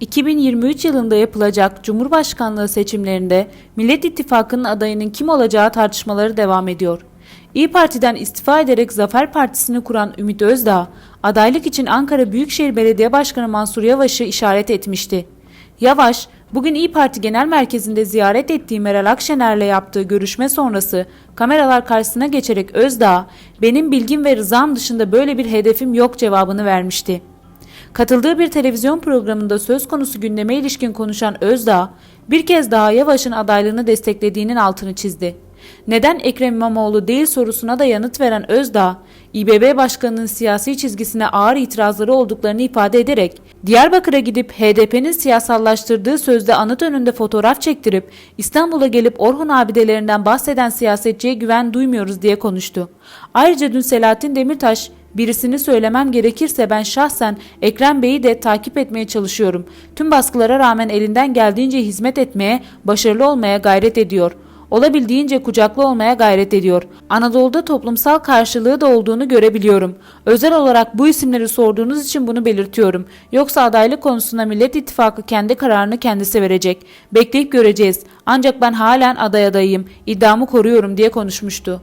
2023 yılında yapılacak Cumhurbaşkanlığı seçimlerinde Millet İttifakı'nın adayının kim olacağı tartışmaları devam ediyor. İyi Parti'den istifa ederek Zafer Partisi'ni kuran Ümit Özdağ, adaylık için Ankara Büyükşehir Belediye Başkanı Mansur Yavaş'ı işaret etmişti. Yavaş, bugün İyi Parti Genel Merkezi'nde ziyaret ettiği Meral Akşener'le yaptığı görüşme sonrası kameralar karşısına geçerek Özdağ, benim bilgim ve rızam dışında böyle bir hedefim yok cevabını vermişti. Katıldığı bir televizyon programında söz konusu gündeme ilişkin konuşan Özdağ, bir kez daha Yavaş'ın adaylığını desteklediğinin altını çizdi. Neden Ekrem İmamoğlu değil sorusuna da yanıt veren Özdağ, İBB Başkanı'nın siyasi çizgisine ağır itirazları olduklarını ifade ederek, Diyarbakır'a gidip HDP'nin siyasallaştırdığı sözde anıt önünde fotoğraf çektirip İstanbul'a gelip Orhun abidelerinden bahseden siyasetçiye güven duymuyoruz diye konuştu. Ayrıca dün Selahattin Demirtaş, Birisini söylemem gerekirse ben şahsen Ekrem Bey'i de takip etmeye çalışıyorum. Tüm baskılara rağmen elinden geldiğince hizmet etmeye, başarılı olmaya gayret ediyor. Olabildiğince kucaklı olmaya gayret ediyor. Anadolu'da toplumsal karşılığı da olduğunu görebiliyorum. Özel olarak bu isimleri sorduğunuz için bunu belirtiyorum. Yoksa adaylık konusunda Millet İttifakı kendi kararını kendisi verecek. Bekleyip göreceğiz. Ancak ben halen aday adayım. İddiamı koruyorum diye konuşmuştu.